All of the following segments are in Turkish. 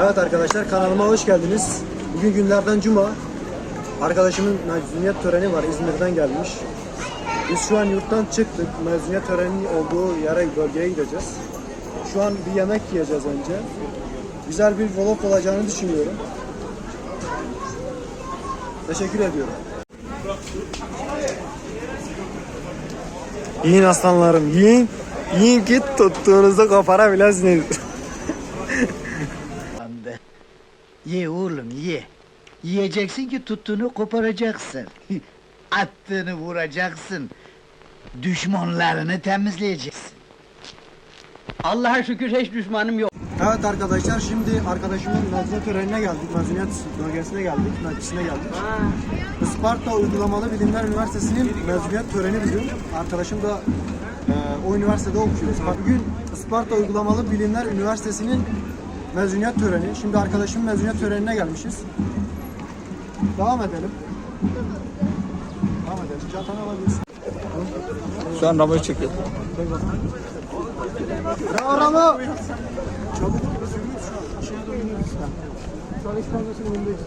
Evet arkadaşlar kanalıma hoş geldiniz. Bugün günlerden cuma. Arkadaşımın mezuniyet töreni var. İzmir'den gelmiş. Biz şu an yurttan çıktık. Mezuniyet töreninin olduğu yere, bölgeye gideceğiz. Şu an bir yemek yiyeceğiz önce. Güzel bir vlog olacağını düşünüyorum. Teşekkür ediyorum. Yiyin aslanlarım, yiyin. Yiyin ki tuttuğunuzda koparabilesiniz. Anda. Ye oğlum ye. Yiyeceksin ki tuttuğunu koparacaksın. Attığını vuracaksın. Düşmanlarını temizleyeceksin. Allah'a şükür hiç düşmanım yok. Evet arkadaşlar şimdi arkadaşımın mezuniyet törenine geldik. Mezuniyet bölgesine geldik. Meclisine geldik. Isparta Uygulamalı Bilimler Üniversitesi'nin mezuniyet töreni bugün. Arkadaşım da e, o üniversitede okuyor. Bugün Isparta Uygulamalı Bilimler Üniversitesi'nin mezuniyet töreni. Şimdi arkadaşımın mezuniyet törenine gelmişiz. Devam edelim. Devam edelim. Çantanı alabilirsin. Şu an Ramo'yu çekiyor. Bravo Ramo. Çabuk. Doğru iniyoruz. Şu an İstanbul'un önündeyiz.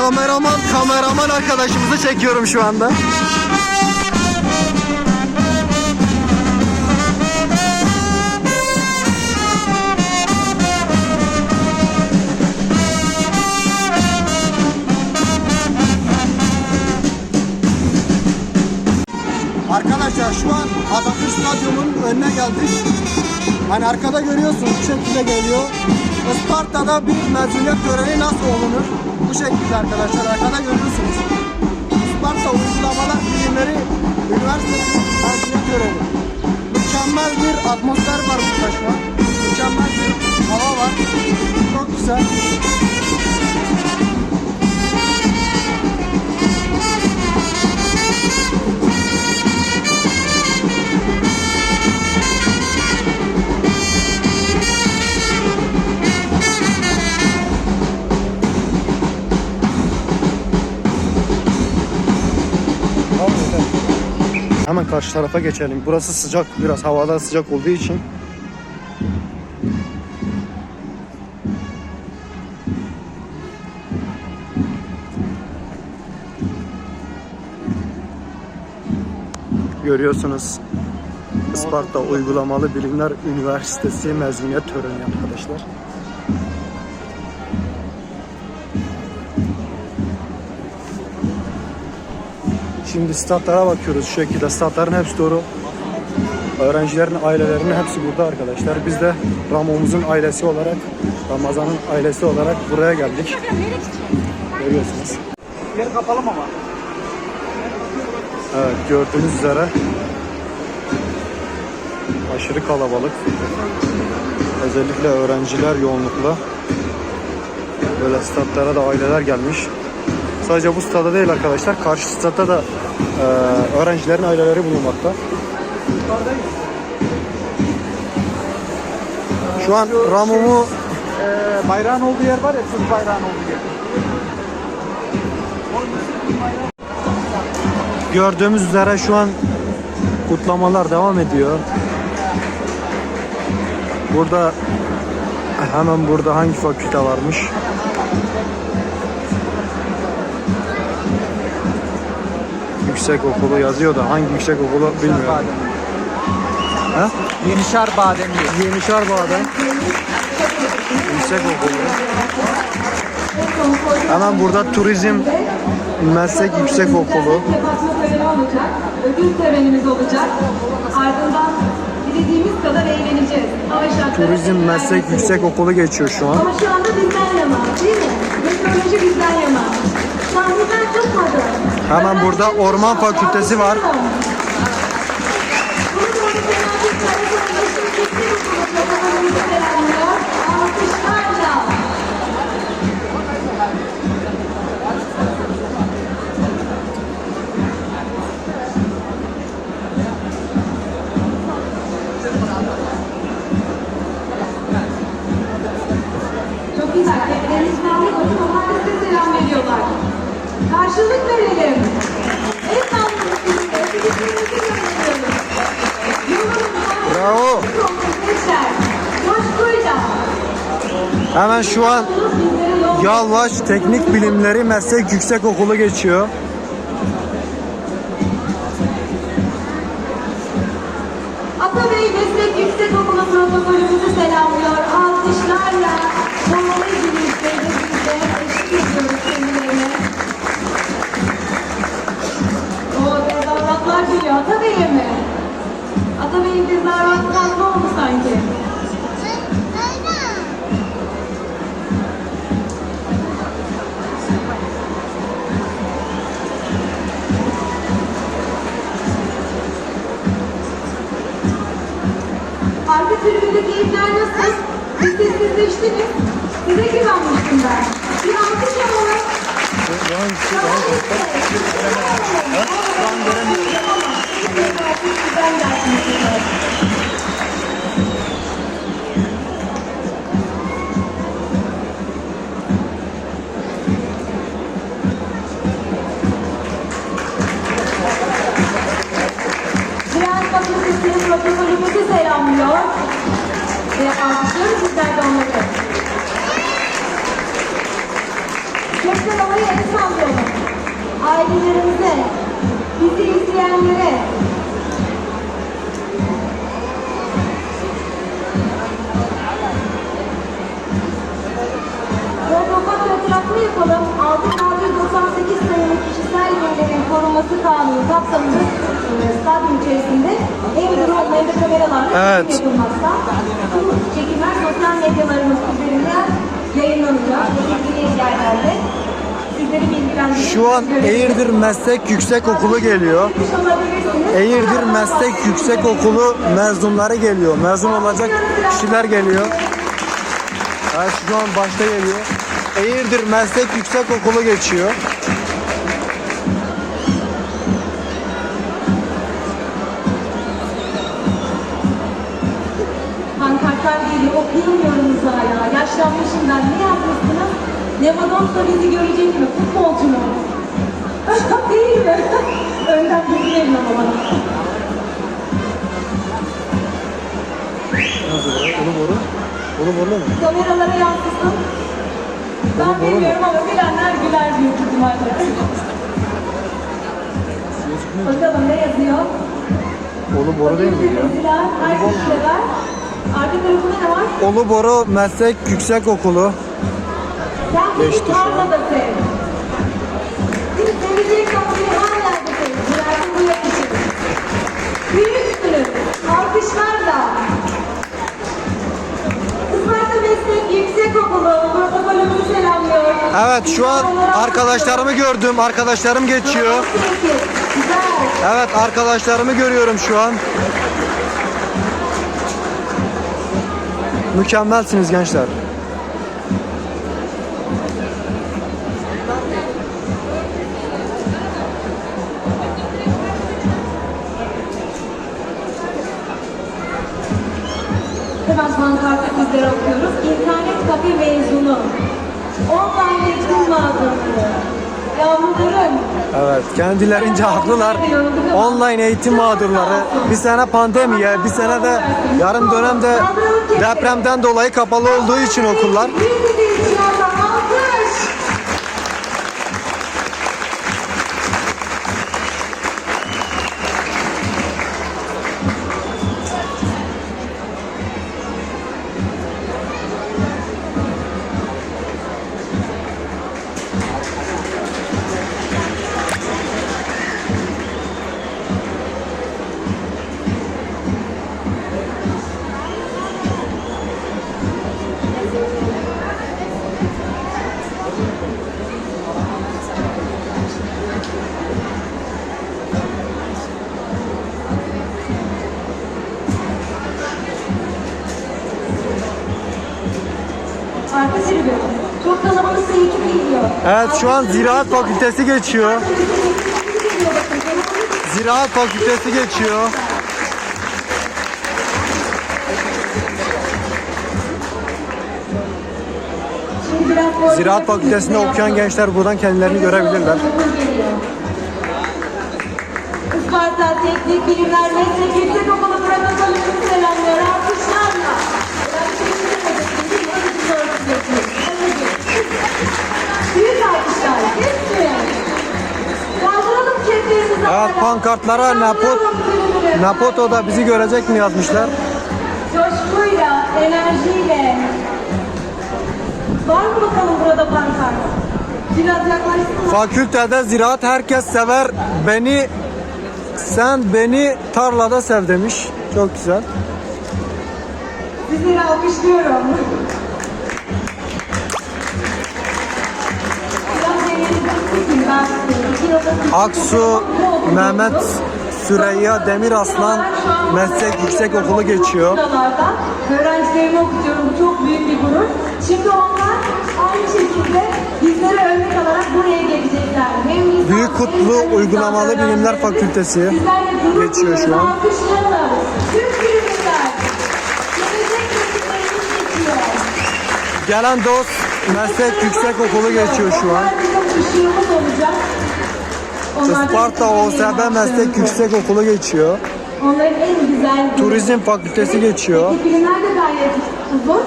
Kameraman kameraman arkadaşımızı çekiyorum şu anda. Arkadaşlar şu an Atatürk Stadyumu'nun önüne geldik. Hani arkada görüyorsunuz bu şekilde geliyor. Isparta'da bir mezuniyet töreni nasıl olunur? Bu şekilde arkadaşlar arkada görüyorsunuz. Isparta Uygulamalar Bilimleri Üniversitesi mezuniyet töreni. Mükemmel bir atmosfer var burada şu an. Mükemmel bir hava var. Çok güzel. Hemen karşı tarafa geçelim. Burası sıcak, biraz havada sıcak olduğu için. Görüyorsunuz. Isparta Uygulamalı Bilimler Üniversitesi mezuniyet töreni arkadaşlar. Şimdi statlara bakıyoruz şu şekilde. Statların hepsi doğru. Öğrencilerin ailelerinin hepsi burada arkadaşlar. Biz de Ramo'muzun ailesi olarak, Ramazan'ın ailesi olarak buraya geldik. Görüyorsunuz. Yer kapalı mı ama? Evet gördüğünüz üzere aşırı kalabalık. Özellikle öğrenciler yoğunlukla. Böyle statlara da aileler gelmiş. Sadece bu stada değil arkadaşlar. Karşı statta da e, öğrencilerin aileleri bulunmakta. Şu an Ramumu Ee, bayrağın olduğu yer var ya, Türk bayrağın olduğu yer. gördüğümüz üzere şu an kutlamalar devam ediyor. Burada hemen burada hangi fakülte varmış? Yüksek okulu yazıyor da hangi yüksek okulu bilmiyorum. Badem. Ha? Yenişar Bademli. Yenişar Badem Yüksek Okulu. Hemen burada Turizm Meslek Yüksek Okulu. Ödül törenimiz olacak. Ardından dilediğimiz kadar eğleneceğiz. Turizm Meslek Yüksek Okulu geçiyor şu an. Ama şu anda bizden yana, değil mi? Meteoroloji bizden yana. Sahneler tutmadı. Hemen burada Orman Fakültesi var. Hemen şu an Yalvaç Teknik Bilimleri Meslek Yüksek Okulu geçiyor. Atabey Meslek Yüksek Okulu protokolümüzü selamlıyor. Alkışlarla Günü'nde bize eşlik ediyoruz kendilerine. O tezahüratlar geliyor. Atabey'e mi? Atabey'in tezahüratı fazla oldu sanki. Keyifler nasıl? Siz sessizleştiniz. Size güvenmiştim ben. El sallıyorum. Ailelerimize, bizi izleyenlere, Protokol hatırlatma yapalım. 6698 sayılı kişisel verilerin korunması kanunu kapsamında stadyum içerisinde hem drone hem de kameralar Evet. yapılmakta. Bu çekimler sosyal medyalarımız üzerinden yayınlanacak. İlgili yerlerde. Şu an Eğirdir Meslek Yüksek Okulu geliyor. Eğirdir Meslek Yüksek Okulu mezunları geliyor. Mezun olacak kişiler geliyor. Evet şu an başta geliyor. Eğirdir Meslek Yüksek Okulu geçiyor. Pankartlar geliyor, okuyamıyorum hala. Yaşlanmışım ben. Ne yazmışsınız? Lewandowski bizi görecek mi? Futbolcu mu? Değil mi? Önden bilgi verin ama bana. Ulu boru. Ulu borulu mu? Kameralara yansısın. Ben bilmiyorum ama bilenler güler büyük ihtimalle. Bakalım ne yazıyor? Ulu boru değil mi ya? Diziler, her kişiler. Arka tarafında ne var? Ulu boru Meslek Yüksek Okulu. Geçti şu an. Büyüksünüz. Alkışlarla. Isparta Meslek Yüksek Okulu protokolümüzü selamlıyor. Evet şu an arkadaşlarımı gördüm. Arkadaşlarım geçiyor. Güzel. Evet arkadaşlarımı görüyorum şu an. Mükemmelsiniz gençler. Pankartı bizlere okuyoruz. İnternet kafe mezunu. Online eğitim mağdurları. Yavrularım. Evet kendilerince haklılar. Online eğitim mağdurları. Bir sene pandemiye, bir sene de yarım dönemde depremden dolayı kapalı olduğu için okullar. Evet şu an Ziraat Fakültesi geçiyor. Ziraat Fakültesi geçiyor. Ziraat Fakültesi'nde okuyan gençler buradan kendilerini görebilirler. Isparta Teknik Bilimler Meslek Yüksek Okulu protokolünü selamlıyor. Alkışlarla. Ben teşekkür. Evet pankartlara Napot, Napoto da bizi görecek mi yazmışlar. Coşkuyla, enerjiyle. Var mı bakalım burada pankart? Biraz yaklaşsın. Fakültede ziraat herkes sever. Beni sen beni tarlada sev demiş. Çok güzel. Sizleri alkışlıyorum. Aksu Mehmet Süreyya Demiraslan Meslek Yüksek Okulu geçiyor. Öğrencilerimi okutuyorum. Bu çok büyük bir gurur. Şimdi onlar aynı şekilde bizlere örnek alarak buraya gelecekler. Hem Büyük Kutlu Uygulamalı Bilimler. Fakültesi geçiyor şu an. Gelen dost Meslek Yüksek Okulu geçiyor şu an. Bizim olacak. Bizim OSB Meslek. Yüksek Okulu geçiyor. Onların en güzel Turizm Fakültesi geçiyor. Filmler de gayet uzun.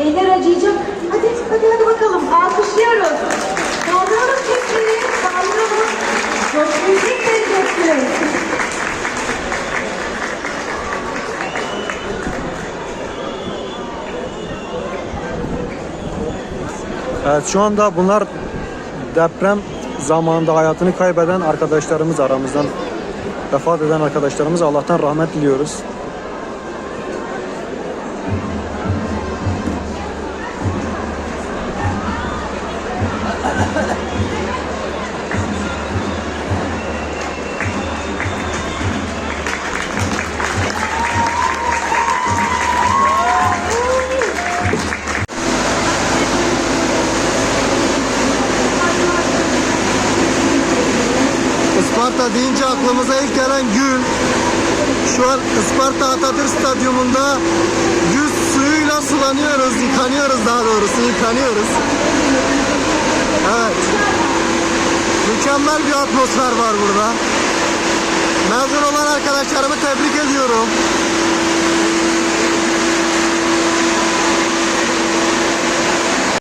Eller acıyacak. Hadi hadi hadi bakalım. Alkışlıyoruz. Kaldıralım sesini. Kaldıralım. Çok müzik vereceksiniz. Evet şu anda bunlar deprem zamanında hayatını kaybeden arkadaşlarımız aramızdan vefat eden arkadaşlarımız Allah'tan rahmet diliyoruz. Isparta deyince aklımıza ilk gelen gül. Şu an Isparta Atatürk Stadyumunda güz suyuyla sulanıyoruz, yıkanıyoruz daha doğrusu, yıkanıyoruz. Evet. Mükemmel bir atmosfer var burada. Mezun olan arkadaşlarımı tebrik ediyorum.